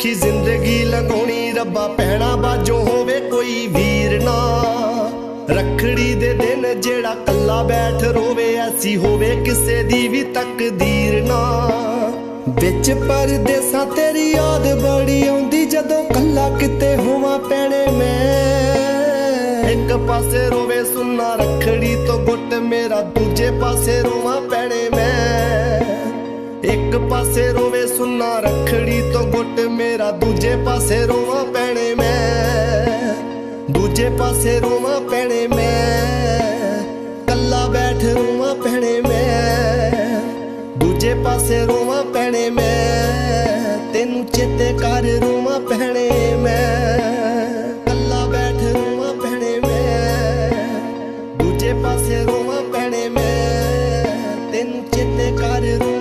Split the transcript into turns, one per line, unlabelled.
ਔਖੀ ਜ਼ਿੰਦਗੀ ਲੰਘਾਉਣੀ ਰੱਬਾ ਪਹਿਣਾ ਬਾਜੋ ਹੋਵੇ ਕੋਈ ਵੀਰ ਨਾ। ਰੱਖੜੀ ਦੇ ਦਿਨ ਜਿਹੜਾ ਕੱਲਾ ਬੈਠ ਰੋਵੇ, ਐਸੀ ਹੋਵੇ ਕਿਸੇ ਦੀ ਵੀ ਤਕਦੀਰ ਨਾ। ਵਿੱਚ ਪਰਦੇਸਾਂ ਤੇਰੀ ਯਾਦ ਬੜੀ ਆਉਂਦੀ, ਜਦੋਂ ਕੱਲਾ ਕਿਤੇ ਹੋਵਾਂ ਪੈਣੇ ਮੈਂ। ਇੱਕ ਪਾਸੇ ਰੋਵੇ ਸੁੰਨਾ ਰੱਖੜੀ ਤੋਂ ਗੁੱਟ ਮੇਰਾ, ਦੂਜੇ ਪਾਸੇ ਰੋਵਾਂ ਪੈਣੇ ਮੈਂ। ਇੱਕ ਪਾਸੇ ਰੋਵੇ ਸੁੰਨਾ ਰੱਖੜੀ ਦਿਲ ਮੇਰਾ ਦੂਜੇ ਪਾਸੇ ਰੋਵਾਂ ਪੈਣੇ ਮੈਂ। ਦੂਜੇ ਪਾਸੇ ਰੋਵਾਂ ਪੈਣੇ ਮੈਂ। ਕੱਲਾ ਬੈਠ ਰੋਵਾਂ ਪੈਣੇ ਮੈਂ। ਦੂਜੇ ਪਾਸੇ ਰੋਵਾਂ ਪੈਣੇ ਮੈਂ। ਤੈਨੂੰ ਚੇਤੇ ਕਰ ਰੋਵਾਂ ਪੈਣੇ ਮੈਂ। ਕੱਲਾ ਬੈਠ ਰੋਵਾਂ ਪੈਣੇ ਮੈਂ। ਦੂਜੇ ਪਾਸੇ ਰੋਵਾਂ ਪੈਣੇ ਮੈਂ। ਤੈਨੂੰ ਚੇਤੇ ਕਰ ਰੋਵਾਂ